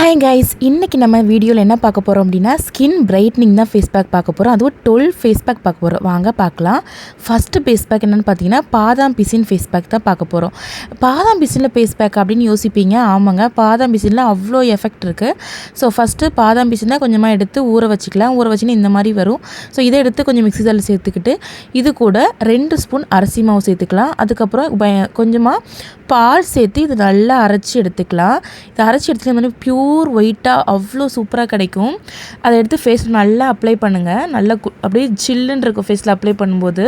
Hi guys இன்றைக்கி நம்ம வீடியோவில் என்ன பார்க்க போகிறோம் அப்படின்னா ஸ்கின் பிரைட்னிங் தான் ஃபேஸ் பேக் பார்க்க போகிறோம் அதுவும் டுவெல் ஃபேஸ் பேக் பார்க்க போகிறோம் வாங்க பார்க்கலாம். ஃபஸ்ட்டு ஃபேஸ் பேக் என்னென்னு பார்த்தீங்கன்னா பாதாம் பிசின் ஃபேஸ் பேக் தான் பார்க்க போகிறோம் பாதாம் பிசினில் ஃபேஸ் பேக் அப்படின்னு யோசிப்பீங்க. ஆமாங்க பாதாம் பிசினில் அவ்வளோ எஃபெக்ட் இருக்குது ஸோ ஃபஸ்ட்டு பாதாம் பிசினை கொஞ்சமாக எடுத்து ஊற வச்சுக்கலாம். ஊற வச்சுன்னு இந்த மாதிரி வரும். ஸோ இதை எடுத்து கொஞ்சம் மிக்ஸி ஜாரில் சேர்த்துக்கிட்டு இது கூட ரெண்டு ஸ்பூன் அரிசி மாவு சேர்த்துக்கலாம். அதுக்கப்புறம் பய- கொஞ்சமாக பால் சேர்த்து இது நல்லா அரைச்சி எடுத்துக்கலாம். இதை அரைச்சி எடுத்துட்டு மாதிரி பியூர் ஒயிட்டாக அவ்வளோ சூப்பராக கிடைக்கும். அதை எடுத்து ஃபேஸ் நல்லா அப்ளை பண்ணுங்கள் நல்லா அப்படியே சில்லுன்னு இருக்கும் ஃபேஸில் அப்ளை பண்ணும்போது.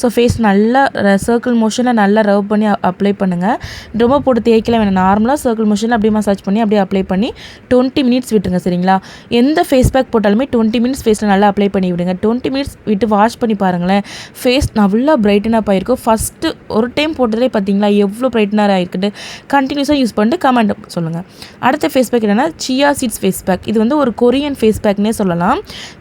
ஸோ ஃபேஸ் நல்லா சர்க்கிள் மோஷனில் நல்லா ரவ் பண்ணி அப்ளை பண்ணுங்கள் ரொம்ப போட்டு தேய்க்கல வேணும். நார்மலாக சர்க்கிள் மோஷனில் அப்படியே மசாஜ் பண்ணி அப்படியே அப்ளை பண்ணி டுவெண்ட்டி மினிட்ஸ் விட்டுருங்க சரிங்களா? எந்த ஃபேஸ் பேக் போட்டாலுமே டுவெண்ட்டி மினிட்ஸ் ஃபேஸில் நல்லா அப்ளை பண்ணி விடுங்க. டுவெண்ட்டி மினிட்ஸ் விட்டு வாஷ் பண்ணி பாருங்களேன். ஃபேஸ் நல்லா பிரைட்டன் அப் ஆயிருக்கும் ஃபஸ்ட்டு ஒரு டைம் போட்டதே பார்த்தீங்களா எவ்வளோ பிரைட்னர் ஆகிருக்குட்டு கண்டினியூஸாக யூஸ் பண்ணிட்டு கமெண்ட் சொல்லுங்கள் அடுத்த ஃபேஸ் பேக் என்னென்னா சியா சீட்ஸ் ஃபேஸ் பேக் இது வந்து ஒரு கொரியன் ஃபேஸ் பேக்னே சொல்லலாம்.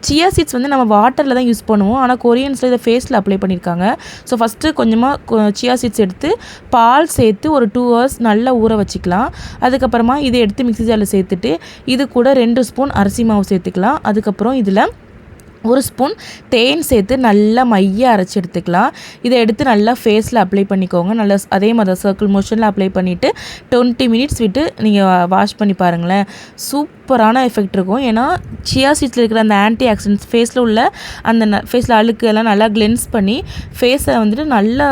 சியா சீட்ஸ் வந்து நம்ம வாட்டரில் தான் யூஸ் பண்ணுவோம். ஆனால் கொரியன்ஸில் இதை ஃபேஸில் அப்ளை பண்ணியிருக்காங்க ஸோ ஃபஸ்ட்டு கொஞ்சமாக சியா சீட்ஸ் எடுத்து பால் சேர்த்து ஒரு டூ ஹவர்ஸ் நல்லா ஊற வச்சுக்கலாம். அதுக்கப்புறமா இதை எடுத்து மிக்ஸி ஜாரில் சேர்த்துட்டு இது கூட ரெண்டு ஸ்பூன் அரிசி மாவு சேர்த்துக்கலாம். அதுக்கப்புறம் இதில் ஒரு ஸ்பூன் தேன் சேர்த்து நல்லா மைய அரைச்சி எடுத்துக்கலாம். இதை எடுத்து நல்லா ஃபேஸில் அப்ளை பண்ணிக்கோங்க. நல்லா அதே மாதிரி சர்க்கிள் மோஷனில் அப்ளை பண்ணிவிட்டு டுவெண்ட்டி மினிட்ஸ் விட்டு நீங்கள் வாஷ் பண்ணி பாருங்களேன். சூப்பரான எஃபெக்ட் இருக்கும். ஏன்னா சியா சீட்ஸில் இருக்கிற அந்த ஆன்டி ஆக்சிடென்ட்ஸ் ஃபேஸில் உள்ள அந்த ஃபேஸில் அழுக்கு எல்லாம் நல்லா கிளென்ஸ் பண்ணி ஃபேஸை வந்துட்டு நல்லா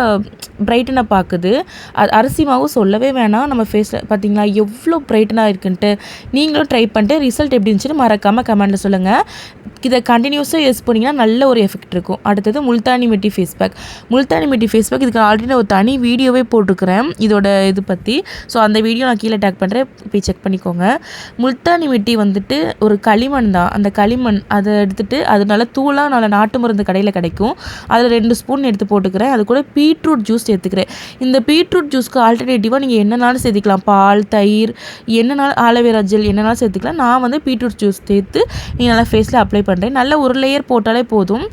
பிரைட்டனாக பார்க்குது அது அரிசி மாவு சொல்லவே வேணாம். நம்ம ஃபேஸில் பார்த்தீங்களா எவ்வளோ பிரைட்டனாக இருக்குன்ட்டு. நீங்களும் ட்ரை பண்ணிட்டு ரிசல்ட் எப்படி இருந்துச்சுன்னு மறக்காமல் கமெண்ட்டில் சொல்லுங்கள் இதை கண்டினியூஸாக யூஸ் பண்ணிங்கன்னா நல்ல ஒரு எஃபெக்ட் இருக்கும். அடுத்தது Multani mitti face pack Multani mitti face pack இதுக்கு ஆல்ரெடி நான் ஒரு தனி வீடியோவே போட்டிருக்கிறேன். இதோட இது பற்றி ஸோ அந்த வீடியோ நான் கீழே டேக் பண்ணுறேன் போய் செக் பண்ணிக்கோங்க. முல்தானி மெட்டி வந்துட்டு ஒரு களிமண் தான். அந்த களிமண் அதை எடுத்துட்டு அது நல்லா தூளாக நல்ல நாட்டு மருந்து கடையில் கிடைக்கும். அதில் ரெண்டு ஸ்பூன் எடுத்து போட்டுக்கிறேன். அது கூட பீட்ரூட் ஜூஸ் சேர்த்துக்கிறேன் இந்த பீட்ரூட் ஜூஸ்க்கு ஆல்டர்னேட்டிவாக நீங்கள் என்னனாலும் சேர்த்துக்கலாம். பால் தயிர் என்னனாலும் ஆலோவேரா ஜெல் என்னனாலும் சேர்த்துக்கலாம். நான் வந்து பீட்ரூட் ஜூஸ் சேர்த்து நீங்கள் நல்லா ஃபேஸில் அப்ளை பண்ணுறேன் நல்ல ஒரு லேயர் போட்டாலே போதும்.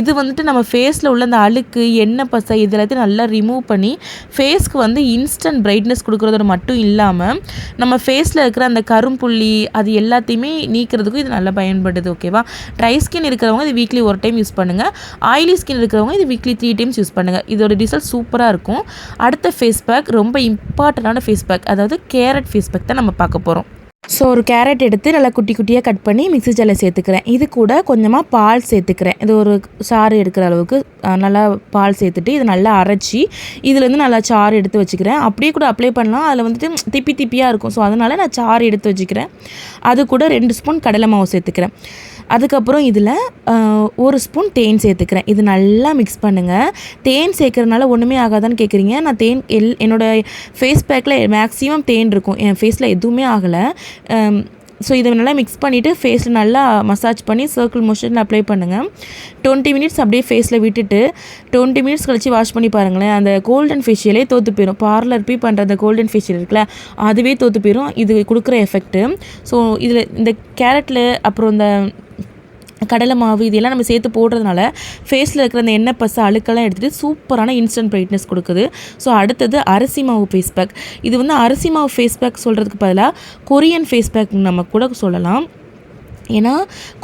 இது வந்துட்டு நம்ம ஃபேஸில் உள்ள அந்த அழுக்கு எண்ணெய் பசை இது எல்லாத்தையும் நல்லா ரிமூவ் பண்ணி ஃபேஸ்க்கு வந்து இன்ஸ்டன்ட் பிரைட்னஸ் கொடுக்குறதோட மட்டும் இல்லாமல் நம்ம ஃபேஸில் இருக்கிற அந்த கரும்புள்ளி அது எல்லாத்தையுமே நீக்கிறதுக்கும் இது நல்லா பயன்படுது ஓகேவா ட்ரை ஸ்கின் இருக்கிறவங்க இது வீக்லி ஒரு டைம் யூஸ் பண்ணுங்கள் ஆயிலி ஸ்கின் இருக்கிறவங்க இது வீக்லி த்ரீ டைம்ஸ் யூஸ் பண்ணுங்கள் இதோட ரிசல்ட் சூப்பராக இருக்கும். அடுத்த ஃபேஸ் பேக் ரொம்ப இம்பார்ட்டண்டான ஃபேஸ் பேக் அதாவது கேரட் ஃபேஸ் பேக் தான் நம்ம பார்க்க போகிறோம் ஸோ ஒரு கேரட் எடுத்து நல்லா குட்டி குட்டியாக கட் பண்ணி மிக்ஸி ஜாரில் சேர்த்துக்கிறேன். இது கூட கொஞ்சமாக பால் சேர்த்துக்கிறேன். இது ஒரு சாறு எடுக்கிற அளவுக்கு நல்லா பால் சேர்த்துட்டு இதை நல்லா அரைச்சி இதுலேருந்து நல்லா சாறு எடுத்து வச்சுக்கிறேன். அப்படியே கூட அப்ளை பண்ணலாம். அதில் வந்துட்டு திப்பி திப்பியாக இருக்கும். ஸோ அதனால் நான் சாறு எடுத்து வச்சுக்கிறேன். அது கூட ரெண்டு ஸ்பூன் கடலை மாவு சேர்த்துக்கிறேன். அதுக்கப்புறம் இதில் ஒரு ஸ்பூன் தேன் சேர்த்துக்கிறேன். இது நல்லா மிக்ஸ் பண்ணுங்கள் தேன் சேர்க்கறதுனால ஒன்றுமே ஆகாதான்னு கேட்குறீங்க நான் தேன் எல் என்னோட ஃபேஸ் பேக்கில் மேக்ஸிமம் தேன் இருக்கும். என் ஃபேஸில் எதுவுமே ஆகலை. ஸோ இதை நல்லா மிக்ஸ் பண்ணிவிட்டு ஃபேஸில் நல்லா மசாஜ் பண்ணி சர்க்கிள் மோஷனில் அப்ளை பண்ணுங்கள் டுவெண்ட்டி மினிட்ஸ் அப்படியே ஃபேஸில் விட்டுட்டு டுவெண்ட்டி மினிட்ஸ் கழிச்சு வாஷ் பண்ணி பாருங்களேன். அந்த கோல்டன் ஃபேஷியலே தோற்று போயிடும் பார்லர் போய் பண்ணுற அந்த கோல்டன் ஃபேஷியல் இருக்குல்ல அதுவே தோற்று போயிடும் இது கொடுக்குற எஃபெக்ட்டு ஸோ இதில் இந்த கேரட்டில் அப்புறம் இந்த கடலை மாவு இதெல்லாம் நம்ம சேர்த்து போடுறதுனால ஃபேஸில் இருக்கிற அந்த எண்ணெய் பசை அழுக்கெல்லாம் எடுத்துகிட்டு சூப்பரான இன்ஸ்டன்ட் பிரைட்னஸ் கொடுக்குது. ஸோ அடுத்தது அரிசி மாவு ஃபேஸ் பேக் இது வந்து அரிசி மாவு ஃபேஸ் பேக் சொல்கிறதுக்கு பதிலாக கொரியன் ஃபேஸ் பேக் நம்ம கூட சொல்லலாம். ஏன்னா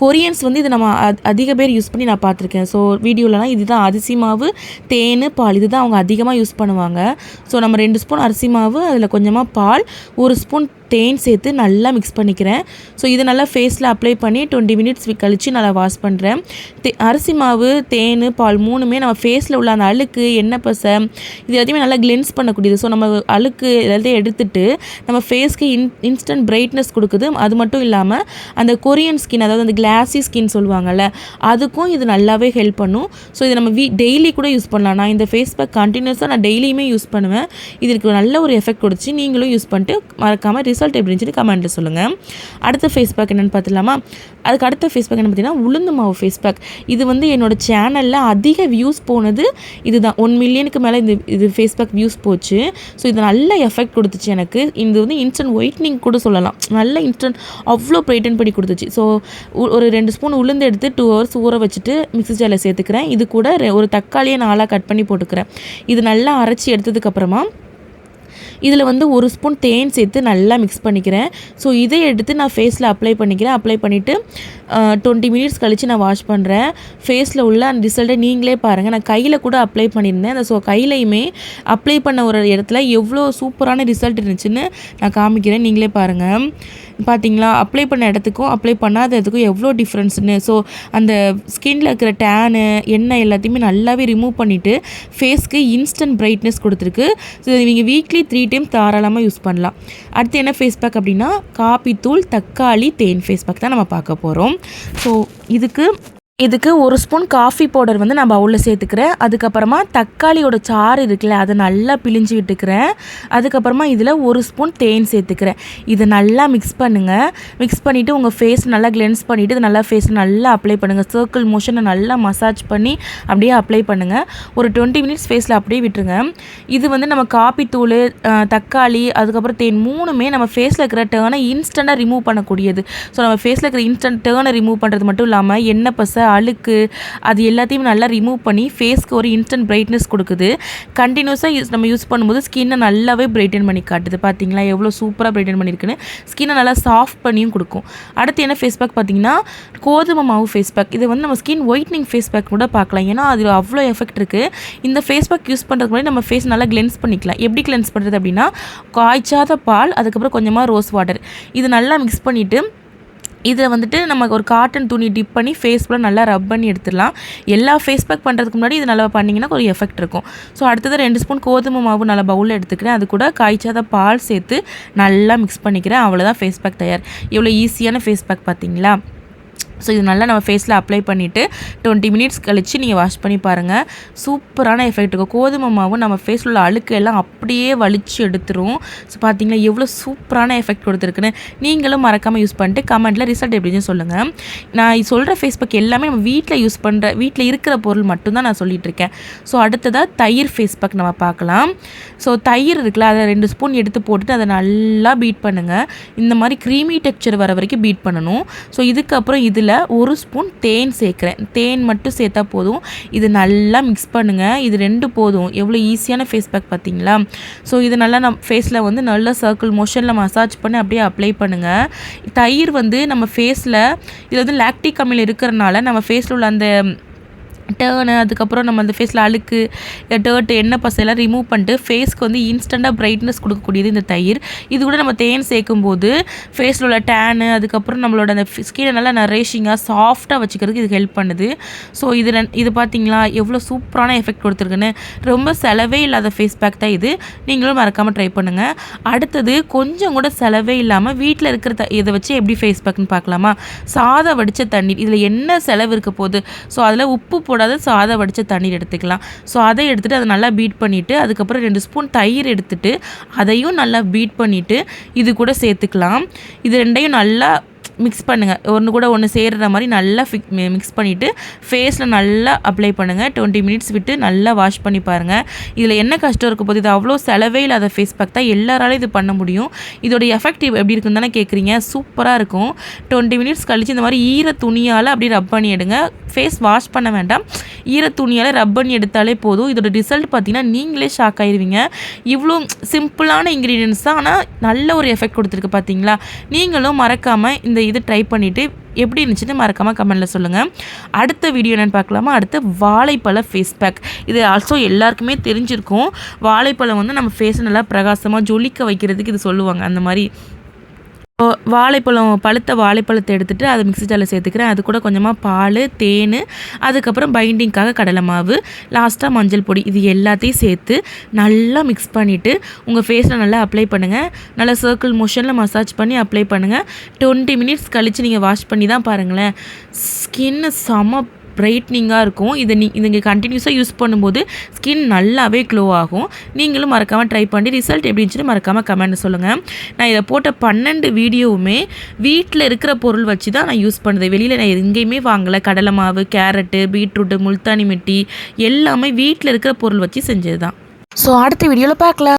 கொரியன்ஸ் வந்து இது நம்ம அதிக பேர் யூஸ் பண்ணி நான் பார்த்துருக்கேன். ஸோ வீடியோலலாம் இதுதான் அரிசி மாவு தேன் பால் இதுதான் அவங்க அதிகமாக யூஸ் பண்ணுவாங்க. ஸோ நம்ம ரெண்டு ஸ்பூன் அரிசி மாவு அதில் கொஞ்சமாக பால் ஒரு ஸ்பூன் தேன் சேர்த்து நல்லா மிக்ஸ் பண்ணிக்கிறேன். ஸோ இது நல்லா ஃபேஸில் அப்ளை பண்ணி டுவெண்ட்டி மினிட்ஸ் கழித்து நல்லா வாஷ் பண்ணுறேன் தே அரிசி மாவு தேன் பால் மூணுமே நம்ம ஃபேஸில் உள்ள அந்த அழுக்கு எண்ணெய் பசை இது எல்லாத்தையுமே நல்லா கிளென்ஸ் பண்ணக்கூடியது. ஸோ நம்ம அழுக்கு எல்லாத்தையும் எடுத்துட்டு நம்ம ஃபேஸ்க்கு இன் இன்ஸ்டன்ட் பிரைட்னஸ் கொடுக்குது. அது மட்டும் இல்லாமல் அந்த கொரியன் ஸ்கின் அதாவது அந்த கிளாஸி ஸ்கின் சொல்லுவாங்கள்ல அதுக்கும் இது நல்லாவே ஹெல்ப் பண்ணும். ஸோ இது நம்ம வீ டெய்லி கூட யூஸ் பண்ணலாம். நான் இந்த ஃபேஸ் பேக் கண்டினியூஸாக நான் டெய்லியுமே யூஸ் பண்ணுவேன். இதுக்கு நல்ல ஒரு எஃபெக்ட் கொடுத்து நீங்களும் யூஸ் பண்ணிட்டு மறக்காமல் ரிசல்ட் எப்படி இருந்துச்சுன்னு கமெண்ட்டில் சொல்லுங்கள் அடுத்த ஃபேஸ் பேக் என்னென்னு பார்த்துலாமா அதுக்கு அடுத்த ஃபேஸ் பேக் என்ன பார்த்தீங்கன்னா உளுந்து மாவு ஃபேஸ் பேக் இது வந்து என்னோட சேனலில் அதிக வியூஸ் போனது இதுதான். ஒன் மில்லியனுக்கு மேலே இந்த இது ஃபேஸ் பேக் வியூஸ் போச்சு. ஸோ இது நல்ல எஃபெக்ட் கொடுத்துச்சு எனக்கு. இது வந்து இன்ஸ்டன்ட் ஒயிட்னிங் கூட சொல்லலாம். நல்ல இன்ஸ்டன்ட் அவ்வளோ ப்ரைட்டன் பண்ணி கொடுத்துச்சு. ஸோ ஒரு ரெண்டு ஸ்பூன் உளுந்து எடுத்து டூ ஹவர்ஸ் ஊற வச்சுட்டு மிக்ஸி ஜாரில் சேர்த்துக்கிறேன். இது கூட ஒரு தக்காளியை நாளாக கட் பண்ணி போட்டுக்கிறேன். இது நல்லா அரைச்சி எடுத்ததுக்கப்புறமா இதில் வந்து ஒரு ஸ்பூன் தேன் சேர்த்து நல்லா மிக்ஸ் பண்ணிக்கிறேன். ஸோ இதை எடுத்து நான் ஃபேஸில் அப்ளை பண்ணிக்கிறேன். அப்ளை பண்ணிவிட்டு டுவெண்ட்டி மினிட்ஸ் கழித்து நான் வாஷ் பண்ணுறேன் ஃபேஸில் உள்ள அந்த ரிசல்ட்டை நீங்களே பாருங்கள் நான் கையில் கூட அப்ளை பண்ணியிருந்தேன். அந்த ஸோ கையிலையுமே அப்ளை பண்ண ஒரு இடத்துல எவ்வளோ சூப்பரான ரிசல்ட் இருந்துச்சுன்னு நான் காமிக்கிறேன். நீங்களே பாருங்கள் பார்த்தீங்களா அப்ளை பண்ண இடத்துக்கும் அப்ளை பண்ணாத இடத்துக்கும் எவ்வளோ டிஃப்ரென்ஸ்னு ஸோ அந்த ஸ்கின்ல இருக்கிற டேனு எண்ணெய் எல்லாத்தையுமே நல்லாவே ரிமூவ் பண்ணிவிட்டு ஃபேஸ்க்கு இன்ஸ்டன்ட் பிரைட்னஸ் கொடுத்துருக்கு. ஸோ நீங்கள் வீக்லி த்ரீ டைம் தாராளமாக யூஸ் பண்ணலாம். அடுத்து என்ன ஃபேஸ் பேக் அப்படின்னா காப்பித்தூள் தக்காளி தேன் ஃபேஸ் பேக் தான் நம்ம பார்க்க போகிறோம் ஸோ இதுக்கு இதுக்கு ஒரு ஸ்பூன் காஃபி பவுடர் வந்து நான் பவுலில் சேர்த்துக்கிறேன். அதுக்கப்புறமா தக்காளியோட சாறு இருக்குல்ல அதை நல்லா பிழிஞ்சு விட்டுக்கிறேன். அதுக்கப்புறமா இதில் ஒரு ஸ்பூன் தேன் சேர்த்துக்கிறேன். இதை நல்லா மிக்ஸ் பண்ணுங்கள் மிக்ஸ் பண்ணிவிட்டு உங்கள் ஃபேஸ் நல்லா கிளென்ஸ் பண்ணிவிட்டு இது நல்லா ஃபேஸ் நல்லா அப்ளை பண்ணுங்கள் சர்க்கிள் மோஷனை நல்லா மசாஜ் பண்ணி அப்படியே அப்ளை பண்ணுங்கள் ஒரு டுவெண்ட்டி மினிட்ஸ் ஃபேஸில் அப்படியே விட்டுருங்க. இது வந்து நம்ம காப்பி தூள் தக்காளி அதுக்கப்புறம் தேன் மூணுமே நம்ம ஃபேஸில் இருக்கிற டேர்னை இன்ஸ்டண்ட்டாக ரிமூவ் பண்ணக்கூடியது. ஸோ நம்ம ஃபேஸில் இருக்கிற இன்ஸ்டன்ட் டேர்னை ரிமூவ் பண்ணுறது மட்டும் இல்லாமல் எண்ணெய் பசை அழுக்கு அது எல்லாத்தையும் நல்லா ரிமூவ் பண்ணி ஃபேஸ்க்கு ஒரு இன்ஸ்டன்ட் பிரைட்னஸ் கொடுக்குது. கண்டினியூஸாக யூஸ் நம்ம யூஸ் பண்ணும்போது ஸ்கின்னை நல்லாவே பிரைட்டன் பண்ணி காட்டுது. பார்த்தீங்களா எவ்வளோ சூப்பராக பிரைட்டன் பண்ணியிருக்குன்னு ஸ்கின்னை நல்லா சாஃப்ட் பண்ணியும் கொடுக்கும். அடுத்து என்ன ஃபேஸ் பேக் பார்த்தீங்கன்னா கோதுமை மாவு ஃபேஸ் பேக் இது வந்து நம்ம ஸ்கின் ஒயிட்னிங் ஃபேஸ் பேக் கூட பார்க்கலாம். ஏன்னா அதில் அவ்வளோ எஃபெக்ட் இருக்குது இந்த ஃபேஸ் பேக் யூஸ் பண்ணுறதுக்கு முன்னாடி நம்ம ஃபேஸ் நல்லா கிளென்ஸ் பண்ணிக்கலாம். எப்படி கிளென்ஸ் பண்ணுறது அப்படின்னா காய்ச்சாத பால் அதுக்கப்புறம் கொஞ்சமாக ரோஸ் வாட்டர் இது நல்லா மிக்ஸ் பண்ணிவிட்டு இதில் வந்துட்டு நம்ம ஒரு காட்டன் துணி டிப் பண்ணி ஃபேஸ் நல்லா ரப் பண்ணி எடுத்துடலாம். எல்லா ஃபேஸ் பேக் பண்ணுறதுக்கு முன்னாடி இது நல்லா பண்ணிங்கன்னா ஒரு எஃபெக்ட் இருக்கும். ஸோ அடுத்தது ரெண்டு ஸ்பூன் கோதுமை மாவு நல்லா பவுலில் எடுத்துக்கிறேன். அது கூட காய்ச்சாத பால் சேர்த்து நல்லா மிக்ஸ் பண்ணிக்கிறேன். அவ்வளோதான் ஃபேஸ் பேக் தயார். இவ்வளோ ஈஸியான ஃபேஸ் பேக் பார்த்தீங்களா? ஸோ இது நல்லா நம்ம ஃபேஸில் அப்ளை பண்ணிவிட்டு டுவெண்ட்டி மினிட்ஸ் கழித்து நீங்கள் வாஷ் பண்ணி பாருங்கள் சூப்பரான எஃபெக்ட் இருக்கும் கோதுமை மாவும் நம்ம ஃபேஸில் உள்ள அழுக்கு எல்லாம் அப்படியே வலிச்சு எடுத்துரும். ஸோ பார்த்தீங்களா எவ்வளோ சூப்பரான எஃபெக்ட் கொடுத்துருக்குன்னு நீங்களும் மறக்காமல் யூஸ் பண்ணிட்டு கமெண்ட்டில் ரிசல்ட் எப்படின்னு சொல்லுங்கள் நான் சொல்கிற ஃபேஸ்புக் எல்லாமே நம்ம வீட்டில் யூஸ் பண்ணுற வீட்டில் இருக்கிற பொருள் மட்டும்தான் நான் சொல்லிகிட்டு இருக்கேன். ஸோ அடுத்ததாக தயிர் ஃபேஸ்பேக் நம்ம பார்க்கலாம். ஸோ தயிர் இருக்குல்ல அதை ரெண்டு ஸ்பூன் எடுத்து போட்டுட்டு அதை நல்லா பீட் பண்ணுங்கள் இந்த மாதிரி க்ரீமி டெக்ஸ்சர் வர வரைக்கும் பீட் பண்ணணும். ஸோ இதுக்கப்புறம் இதில் இதில் ஒரு ஸ்பூன் தேன் சேர்க்குறேன். தேன் மட்டும் சேர்த்தா போதும். இது நல்லா மிக்ஸ் பண்ணுங்கள் இது ரெண்டு போதும். எவ்வளோ ஈஸியான ஃபேஸ் பேக் பார்த்தீங்களா? ஸோ இது நல்லா நம்ம ஃபேஸில் வந்து நல்ல சர்க்கிள் மோஷனில் மசாஜ் பண்ணி அப்படியே அப்ளை பண்ணுங்கள் தயிர் வந்து நம்ம ஃபேஸில் இது வந்து லாக்டிக் அமில் இருக்கிறனால நம்ம ஃபேஸில் உள்ள அந்த டேர்னு அதுக்கப்புறம் நம்ம அந்த ஃபேஸில் அழுக்கு டேர்ட்டு எண்ணெய் பசையெல்லாம் ரிமூவ் பண்ணிட்டு ஃபேஸ்க்கு வந்து இன்ஸ்டண்ட்டாக பிரைட்னஸ் கொடுக்கக்கூடியது இந்த தயிர். இது கூட நம்ம தேன் சேர்க்கும் போது ஃபேஸில் உள்ள டேனு அதுக்கப்புறம் நம்மளோட அந்த ஸ்கினை நல்லா நரேஷிங்காக சாஃப்டாக வச்சுக்கிறதுக்கு இது ஹெல்ப் பண்ணுது. ஸோ இது இது பார்த்தீங்களா எவ்வளோ சூப்பரான எஃபெக்ட் கொடுத்துருக்குன்னு. ரொம்ப செலவே இல்லாத ஃபேஸ் பேக் தான் இது. நீங்களும் மறக்காமல் ட்ரை பண்ணுங்கள் அடுத்தது கொஞ்சம் கூட செலவே இல்லாமல் வீட்டில் இருக்கிற த இதை வச்சு எப்படி ஃபேஸ் பேக்னு பார்க்கலாமா சாதம் வடித்த தண்ணீர் இதில் என்ன செலவு இருக்க போகுது? ஸோ அதில் உப்பு போட கூடாது ஸோ அதை வடித்த தண்ணீர் எடுத்துக்கலாம். ஸோ அதை எடுத்துகிட்டு அதை நல்லா பீட் பண்ணிவிட்டு அதுக்கப்புறம் ரெண்டு ஸ்பூன் தயிர் எடுத்துகிட்டு அதையும் நல்லா பீட் பண்ணிவிட்டு இது கூட சேர்த்துக்கலாம். இது ரெண்டையும் நல்லா மிக்ஸ் பண்ணுங்கள் ஒன்று கூட ஒன்று சேர்கிற மாதிரி நல்லா ஃபிக் மிக்ஸ் பண்ணிவிட்டு ஃபேஸில் நல்லா அப்ளை பண்ணுங்கள் டுவெண்ட்டி மினிட்ஸ் விட்டு நல்லா வாஷ் பண்ணி பாருங்கள் இதில் என்ன கஷ்டம் இருக்க போது இது அவ்வளோ செலவே இல்லாத ஃபேஸ் பேக் தான் எல்லாராலையும் இது பண்ண முடியும். இதோட எஃபெக்டிவ் எப்படி இருக்குன்னு தானே கேட்குறீங்க சூப்பராக இருக்கும். டுவெண்ட்டி மினிட்ஸ் கழித்து இந்த மாதிரி ஈர துணியால் அப்படி ரப் பண்ணி எடுங்க. ஃபேஸ் வாஷ் பண்ண வேண்டாம். ஈர துணியால் ரப் பண்ணி எடுத்தாலே போதும். இதோட ரிசல்ட் பார்த்தீங்கன்னா நீங்களே ஷாக் ஆயிடுவீங்க இவ்வளோ சிம்பிளான இன்க்ரீடியன்ஸ் தான். ஆனால் நல்ல ஒரு எஃபெக்ட் கொடுத்துருக்கு பார்த்தீங்களா நீங்களும் மறக்காமல் இந்த இது ட்ரை பண்ணிவிட்டு எப்படி இருந்துச்சுன்னு மறக்காமல் கமெண்ட்டில் சொல்லுங்கள் அடுத்த வீடியோ என்னென்னு பார்க்கலாமா? அடுத்து வாழைப்பழ ஃபேஸ் பேக் இது ஆல்சோ எல்லாருக்குமே தெரிஞ்சிருக்கும். வாழைப்பழம் வந்து நம்ம ஃபேஸை நல்லா பிரகாசமாக ஜொலிக்க வைக்கிறதுக்கு இது சொல்லுவாங்க. அந்த மாதிரி வாழைப்பழம் பழுத்த வாழைப்பழத்தை எடுத்துகிட்டு அதை மிக்ஸி ஜாரில் சேர்த்துக்கிறேன். அது கூட கொஞ்சமாக பால் தேன் அதுக்கப்புறம் பைண்டிங்க்காக கடலை மாவு லாஸ்ட்டாக மஞ்சள் பொடி இது எல்லாத்தையும் சேர்த்து நல்லா மிக்ஸ் பண்ணிவிட்டு உங்கள் ஃபேஸில் நல்லா அப்ளை பண்ணுங்கள் நல்லா சர்க்கிள் மோஷனில் மசாஜ் பண்ணி அப்ளை பண்ணுங்கள் டுவெண்ட்டி மினிட்ஸ் கழித்து நீங்கள் வாஷ் பண்ணி தான் பாருங்களேன் ஸ்கின்னு செம பிரைட்னிங்காக இருக்கும். இதை நீ இதை கண்டினியூஸாக யூஸ் பண்ணும்போது ஸ்கின் நல்லாவே க்ளோ ஆகும். நீங்களும் மறக்காமல் ட்ரை பண்ணி ரிசல்ட் எப்படி இருந்துச்சுன்னு மறக்காமல் கமெண்ட் சொல்லுங்கள் நான் இதை போட்ட பன்னெண்டு வீடியோவுமே வீட்டில் இருக்கிற பொருள் வச்சு தான் நான் யூஸ் பண்ணுறது வெளியில் நான் எங்கேயுமே வாங்கலை. கடலை மாவு கேரட்டு பீட்ரூட்டு முல்தானி மிட்டி எல்லாமே வீட்டில் இருக்கிற பொருள் வச்சு செஞ்சது தான் ஸோ அடுத்த வீடியோவில் பார்க்கலாம்.